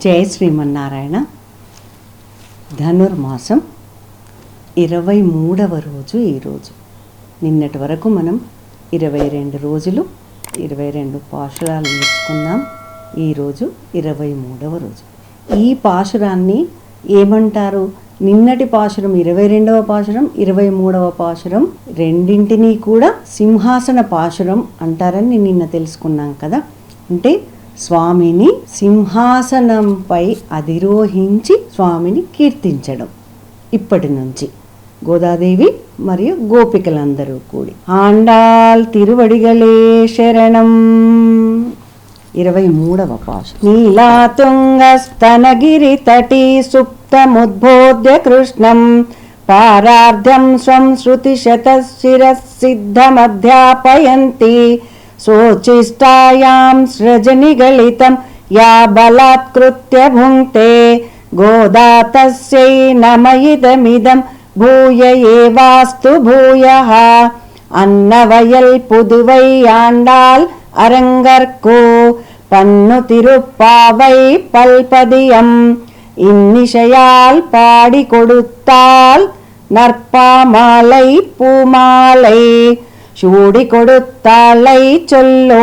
జయ శ్రీమన్నారాయణ. ధనుర్మాసం ఇరవై మూడవ రోజు. ఈరోజు నిన్నటి వరకు మనం ఇరవై రెండు రోజులు ఇరవై రెండు పాశురాలు నేర్చుకున్నాం. ఈరోజు ఇరవై మూడవ రోజు. ఈ పాశురాన్ని ఏమంటారు? నిన్నటి పాశురం ఇరవై రెండవ పాశురం ఇరవై మూడవ పాశురం రెండింటినీ కూడా సింహాసన పాశురం అంటారని నిన్న తెలుసుకున్నాం కదా. అంటే స్వామిని సింహాసనంపై అధిరోహించి స్వామిని కీర్తించడం. ఇప్పటి నుంచి గోదాదేవి మరియు గోపికలందరూ కూడి ఆండాల్ తిరువడిగలే శరణం. ఇరవై మూడవ పాశ. నీలాతుంగస్తనగిరి తటి సుప్తముద్బోధ్య కృష్ణం. పారార్ధం స్వం శృతిశతశిరసిద్ధమధ్యాపయంతి सूचिष्टायां सृजनिगलितं या बलात्कृत्य भुङ्क्ते गोदा तस्यै नमयिदमिदं भूय एवास्तु भूयः। அன்னவயல் புதுவை ஆண்டாள் அரங்கற்கோ பன்னு திருப்பாவை பல்பதியம் இன்னிசையால் பாடி கொடுத்தால் நற்பாமாலை பூமாலை சூடி கொடுத்தாலை சொல்லோ.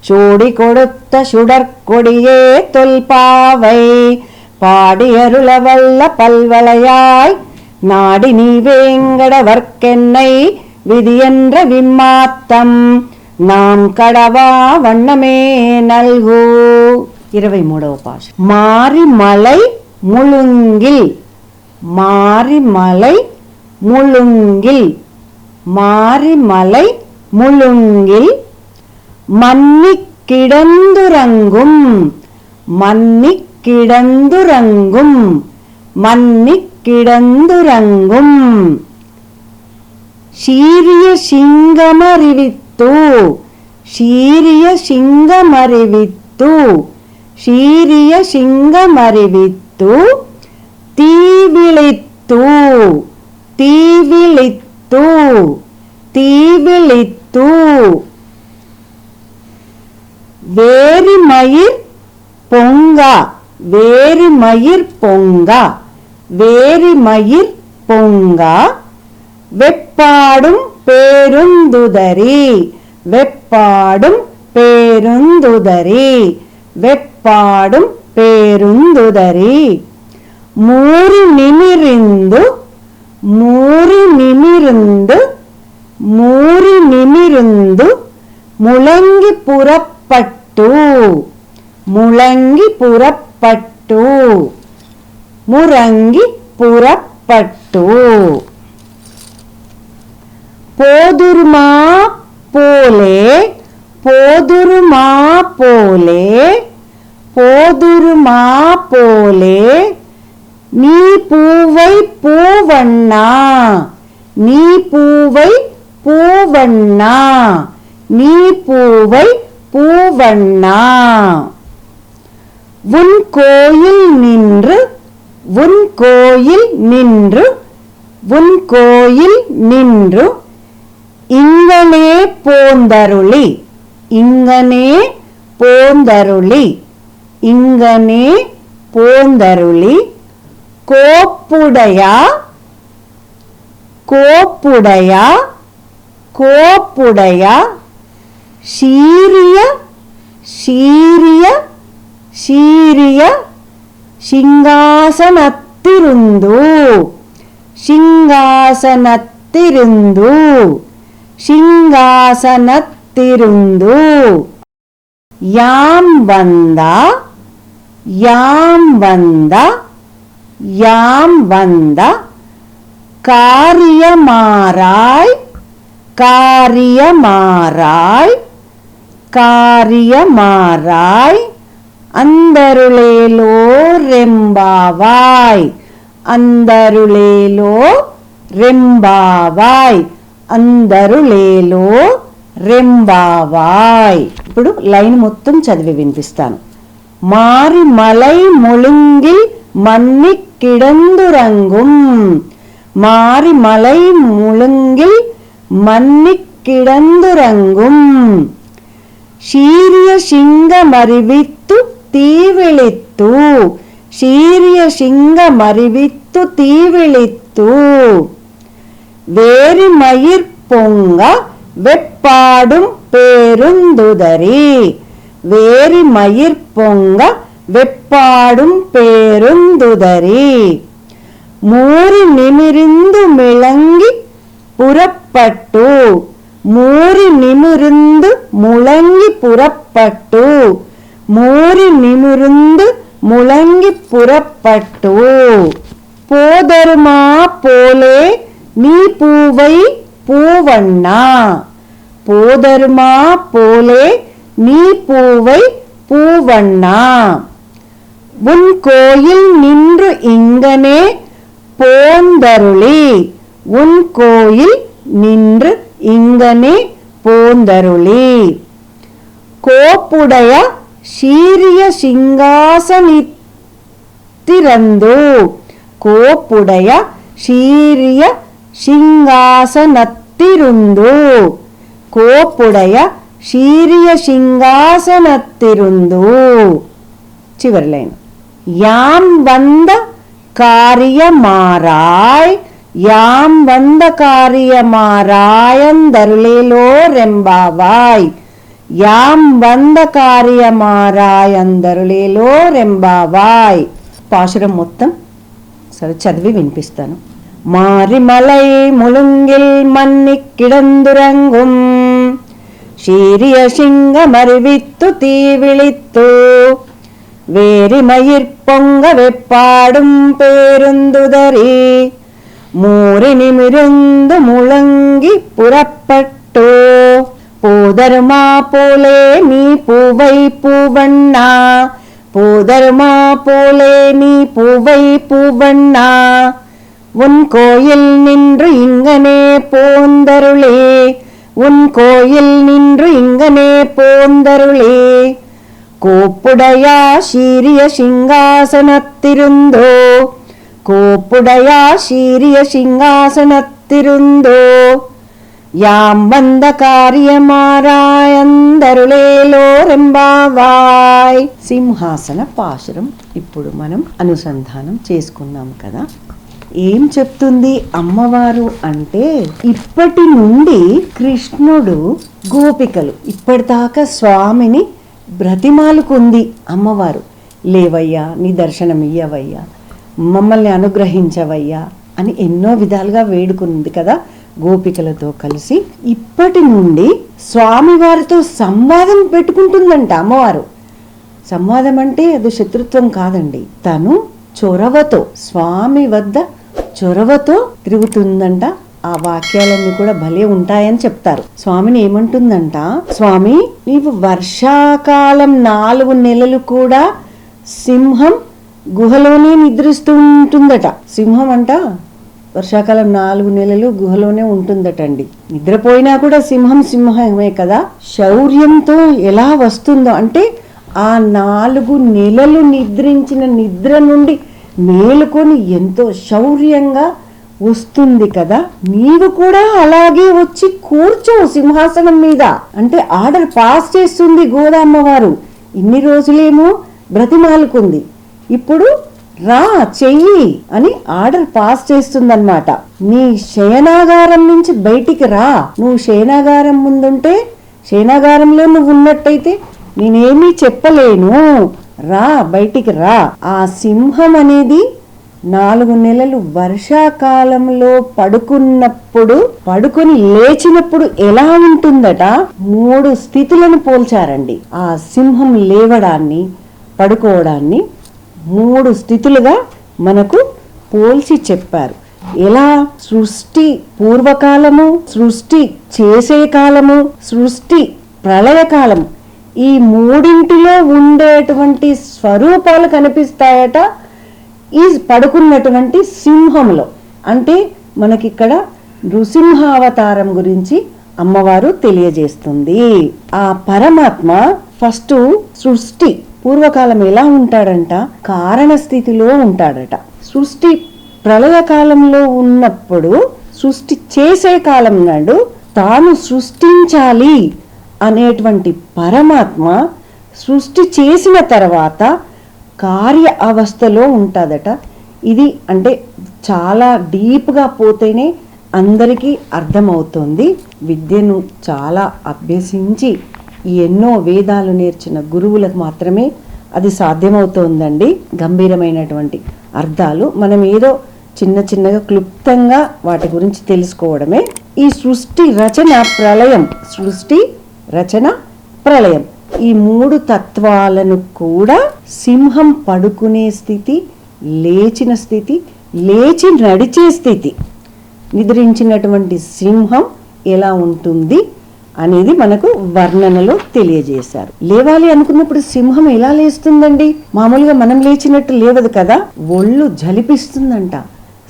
சூடி கொடுத்த சுடற்கொடியே தொல்பாவை. பாடியருளவல்ல பல்வளையாய். நாடி நீ வேங்கடவர்க்கென்னை விதி என்ற விம்மாத்தம். நாம் கடவா வண்ணமே நல்கு. இருபை மூடவ பாஷம் மாரிமலை முழுங்கில். மாரிமலை முழுங்கில். மாரிமலை முழுங்கில் மன்னி கிடந்துறங்கும் மன்னி கிடந்துறங்கும் மன்னி கிடந்துறங்கும். சீரிய சிங்கமறிவித்து சீரிய சிங்கமறிவித்து சீரிய சிங்கமறிவித்து தீவிழித்து தீவிழித்து ತೀವಿಳಿತ್ತು ತೀವಿಳಿತ್ತು வேரிமயிர் பொங்க வேரிமயிர் பொங்க வேரிமயிர் பொங்க வெப்பாடும் பேருந்துதரி வெப்பாடும் பேருந்துதரி வெப்பாடும் பேருந்துதரி ಮೂರಿ ನಿಮಿರಿಂದು மூறி நிமிருந்து மூறி நிமிருந்து முழங்கி புறப்பட்டு முழங்கி புறப்பட்டு முறங்கி புறப்பட்டு போதுருமா போலே போதுருமா போலே போதுருமா போலே நீ பூவை பூவண்ணா. நீ பூவை பூவண்ணா. நீ பூவை பூவண்ணா. உன் கோயில் நின்று உன் கோயில் நின்று உன் கோயில் நின்று இங்கனே போந்தருளி இங்கனே போந்தருளி இங்கனே போந்தருளி. కోప్పుడయ కోప్పుడయ కోప్పుడయ శీరియ శీరియ శీరియ சிங்காசனத்திருந்து சிங்காசனத்திருந்து சிங்காசனத்திருந்து யாம் வந்தா யாம் வந்தா யாம் வந்த காரியமாராய் காரியமாராய் காரியமாராய் అందరులేలో రెంబావాయ్ అందరులేలో రెంబావాయ్ అందరులేలో రెంబావాయ్ ఇప్పుడు లైన్ మొత్తం చదివి వినిపిస్తాను మారి మలై ముళుంగిల్ மன்னி கிடந்துறங்கும். மாறி மலை முழுங்கில் மன்னி கிடந்துறங்கும். சீரிய சிங்கமறிவித்து தீவிழித்து சீரிய சிங்கமறிவித்து தீவிழித்து. வேறு மயிர் பொங்க வெப்பாடும் பேருந்துதரி வேறு மயிர் பொங்க வெப்பாடும் பேருந்துதரி மூறி நிமிருந்து மிளங்கி புறப்பட்டு மூறி நிமிருந்து முழங்கி புறப்பட்டு மூறி நிமிருந்து முழங்கி புறப்பட்டு. போதருமா போலே நீ பூவை பூவண்ணா. போதருமா போலே நீ பூவை பூவண்ணா. உன் கோயில் நின்று இங்கனே போந்தருளி. உன் கோயில் நின்று இங்கனே போந்தருளி. கோப்புடைய சீரிய சிங்காசனித்திரந்து கோப்புடைய சீரிய சிங்காசனத்திருந்து. கோப்புடைய சீரிய சிங்காசனத்திருந்து. చివరి యాం వంద కార్యమారాయ్ యాం వంద కార్యమారాయందరులేలో రెంబావాయ్ యాం వంద కార్యమారాయందరులేలో రెంబావాయ్ పాశురం మొత్తం సరే చదివి వినిపిస్తాను மாரிமலை முழுங்கில் மன்னி கிடந்துறங்கும் சீரிய சிங்க மறிவித்து தீவிழித்து வேரிமயிர் பொங்க வெப்பாடும் பேருந்துதறி மூரி நிமிருந்து முழங்கி புறப்பட்டோ. போதருமா போலே நீ பூவை பூவண்ணா. போதருமா போலே நீ பூவை பூவண்ணா. உன் கோயில் நின்று இங்கனே போந்தருளே. உன் கோயில் நின்று இங்கனே போந்தருளே. கோப்புடையா சீரிய சிங்காசனத்திருந்தோ கோப்புடையா சீரிய சிங்காசனத்திருந்தோ யாம் வந்த కార్యమారాయందరులేలోరెంబావాయ్ సింహాసన పాశురం ఇప్పుడు మనం అనుసంధానం చేసుకున్నాం కదా ఏం చెప్తుంది అమ్మవారు అంటే ఇప్పటి నుండి కృష్ణుడు గోపికలు ఇప్పటిదాకా స్వామిని బ్రతిమాలుకుంది అమ్మవారు. లేవయ్యా నీ దర్శనం ఇయ్యవయ్యా మమ్మల్ని అనుగ్రహించవయ్యా అని ఎన్నో విధాలుగా వేడుకుంది కదా గోపికలతో కలిసి. ఇప్పటి నుండి స్వామివారితో సంవాదం పెట్టుకుంటుందంట అమ్మవారు. సంవాదం అంటే అది శత్రుత్వం కాదండి. తను చొరవతో స్వామి వద్ద చొరవతో తిరుగుతుందంట ఆ వాక్యాలన్నీ కూడా భలే ఉంటాయని చెప్తారు. స్వామిని ఏమంటుందంట? స్వామి నీవు వర్షాకాలం నాలుగు నెలలు కూడా సింహం గుహలోనే నిద్రిస్తూ ఉంటుందట. సింహం అంట వర్షాకాలం నాలుగు నెలలు గుహలోనే ఉంటుందటండి. నిద్రపోయినా కూడా సింహం సింహమే కదా. శౌర్యంతో ఎలా వస్తుందో అంటే ఆ నాలుగు నెలలు నిద్రించిన నిద్ర నుండి మేలుకొని ఎంతో శౌర్యంగా వస్తుంది కదా? నీవు కూడా అలాగే వచ్చి కూర్చో సింహాసనం మీద. అంటే ఆర్డర్ పాస్ చేస్తుంది గోదామ్మవారు. ఇన్ని రోజులేమో బ్రతిమాలుకుంది. ఇప్పుడు రా చెయ్యి అని ఆర్డర్ పాస్ చేస్తుందన్నమాట. నీ శయనాగారం నుంచి బయటికి రా. నువ్వు శయనాగారం ముందుంటే శయనాగారంలో నువ్వు ఉన్నట్టయితే నేనేమీ చెప్పలేను. రా బయటికి రా. ఆ సింహం అనేది నాలుగు నెలలు వర్షాకాలంలో పడుకున్నప్పుడు పడుకొని లేచినప్పుడు ఎలా ఉంటుందట? మూడు స్థితులను పోల్చారండి. ఆ సింహం లేవడాన్ని పడుకోవడాన్ని మూడు స్థితులుగా మనకు పోల్చి చెప్పారు. ఎలా? సృష్టి పూర్వకాలము సృష్టి చేసే కాలము సృష్టి ప్రళయకాలము ఈ మూడింటిలో ఉండేటువంటి స్వరూపాలు కనిపిస్తాయట. ఈ పడుకున్నటువంటి సింహంలో అంటే మనకిక్కడ నృసింహావతారం గురించి అమ్మవారు తెలియజేస్తుంది. ఆ పరమాత్మ ఫస్ట్ సృష్టి పూర్వకాలం ఎలా ఉంటాడంట? కారణ స్థితిలో ఉంటాడట. సృష్టి ప్రళయకాలంలో ఉన్నప్పుడు సృష్టి చేసే కాలం నాడు తాను సృష్టించాలి అనేటువంటి పరమాత్మ సృష్టి చేసిన తర్వాత కార్య అవస్థలో ఉంటుందట. ఇది అంటే చాలా డీప్గా పోతేనే అందరికీ అర్థమవుతుంది. విద్యను చాలా అభ్యసించి ఎన్నో వేదాలు నేర్చిన గురువులకు మాత్రమే అది సాధ్యమవుతోందండి. గంభీరమైనటువంటి అర్థాలు. మనం ఏదో చిన్న చిన్నగా క్లుప్తంగా వాటి గురించి తెలుసుకోవడమే. ఈ సృష్టి రచన ప్రళయం. సృష్టి రచన ప్రళయం. ఈ మూడు తత్వాలను కూడా సింహం పడుకునే స్థితి లేచిన స్థితి లేచి నడిచే స్థితి. నిద్రించినటువంటి సింహం ఎలా ఉంటుంది అనేది మనకు వర్ణనలో తెలియజేశారు. లేవాలి అనుకున్నప్పుడు సింహం ఎలా లేస్తుందండి? మామూలుగా మనం లేచినట్టు లేవదు కదా? ఒళ్ళు జలిపిస్తుందంట.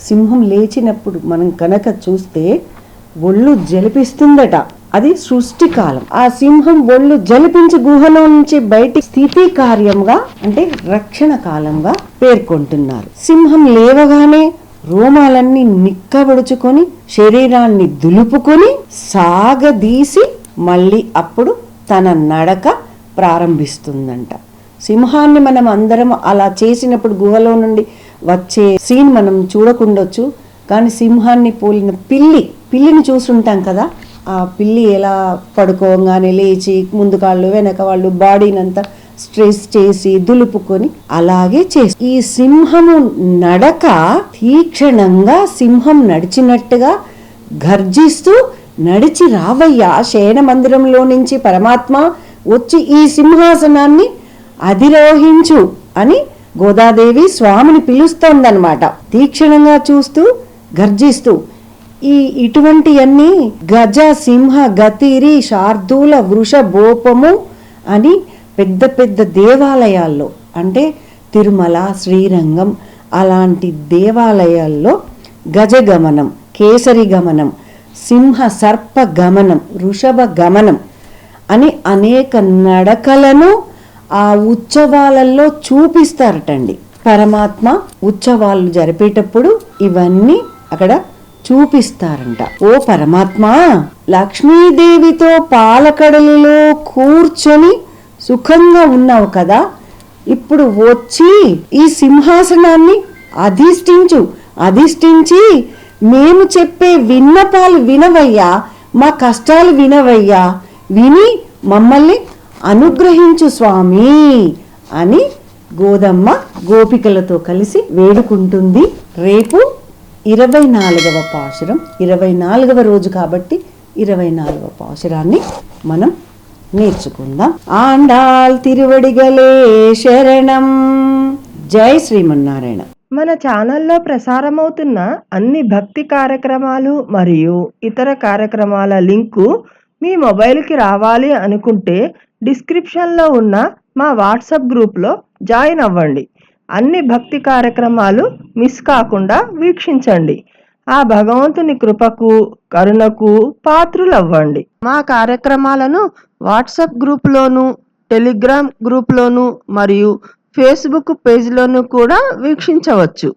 సింహం లేచినప్పుడు మనం కనుక చూస్తే ఒళ్ళు జలిపిస్తుందట. అది సృష్టి కాలం. ఆ సింహం ఒళ్ళు జలిపించి గుహలో నుంచి బయటి స్థితి కార్యంగా అంటే రక్షణ కాలంగా పేర్కొంటున్నారు. సింహం లేవగానే రోమాలన్నీ నిక్కబడుచుకొని శరీరాన్ని దులుపుకొని సాగదీసి మళ్ళీ అప్పుడు తన నడక ప్రారంభిస్తుందంట. సింహాన్ని మనం అందరం అలా చేసినప్పుడు గుహలో నుండి వచ్చే సీన్ మనం చూడకుండొచ్చు. కానీ సింహాన్ని పోలిన పిల్లి పిల్లిని చూసుంటాం కదా. ఆ పిల్లి ఎలా పడుకోగానే లేచి ముందు కాళ్ళు వెనక వాళ్ళు బాడీనంతా స్ట్రెస్ చేసి దులుపుకొని అలాగే చేసి ఈ సింహము నడక తీక్షణంగా సింహం నడిచినట్టుగా గర్జిస్తూ నడిచి రావయ్యా శయన మందిరంలో నుంచి పరమాత్మ వచ్చి ఈ సింహాసనాన్ని అధిరోహించు అని గోదాదేవి స్వామిని పిలుస్తోందనమాట తీక్షణంగా చూస్తూ గర్జిస్తూ ఈ ఇటువంటివన్నీ గజ సింహ గతిరి శార్దూల వృషభోపము అని పెద్ద పెద్ద దేవాలయాల్లో అంటే తిరుమల శ్రీరంగం అలాంటి దేవాలయాల్లో గజగమనం కేసరి గమనం సింహ సర్ప గమనం వృషభ గమనం అని అనేక నడకలను ఆ ఉత్సవాలలో చూపిస్తారటండి. పరమాత్మ ఉత్సవాలు జరిపేటప్పుడు ఇవన్నీ అక్కడ చూపిస్తారంట. ఓ పరమాత్మ లక్ష్మీదేవితో పాలకడలిలో కూర్చొని సుఖంగా ఉన్నావు కదా. ఇప్పుడు వచ్చి ఈ సింహాసనాన్ని అధిష్ఠించు అధిష్ఠించి మేము చెప్పే విన్నపాలు వినవయ్యా మా కష్టాలు వినవయ్యా విని మమ్మల్ని అనుగ్రహించు స్వామి అని గోదమ్మ గోపికలతో కలిసి వేడుకుంటుంది. రేపు ఇరవై నాలుగవ పాశురం ఇరవై నాలుగవ రోజు కాబట్టి ఇరవై నాలుగవ పాశురాన్ని మనం నేర్చుకుందాం. ఆండాల్ తిరువడిగలే శరణం. జై శ్రీమన్నారాయణ. మన ఛానల్లో ప్రసారమవుతున్న అన్ని భక్తి కార్యక్రమాలు మరియు ఇతర కార్యక్రమాల లింకు మీ మొబైల్కి రావాలి అనుకుంటే డిస్క్రిప్షన్లో ఉన్న మా వాట్సాప్ గ్రూప్లో జాయిన్ అవ్వండి. అన్ని భక్తి కార్యక్రమాలు మిస్ కాకుండా వీక్షించండి. ఆ భగవంతుని కృపకు కరుణకు పాత్రులవ్వండి. మా కార్యక్రమాలను వాట్సాప్ గ్రూప్లోను టెలిగ్రామ్ గ్రూప్లోను మరియు ఫేస్బుక్ పేజ్లోను కూడా వీక్షించవచ్చు.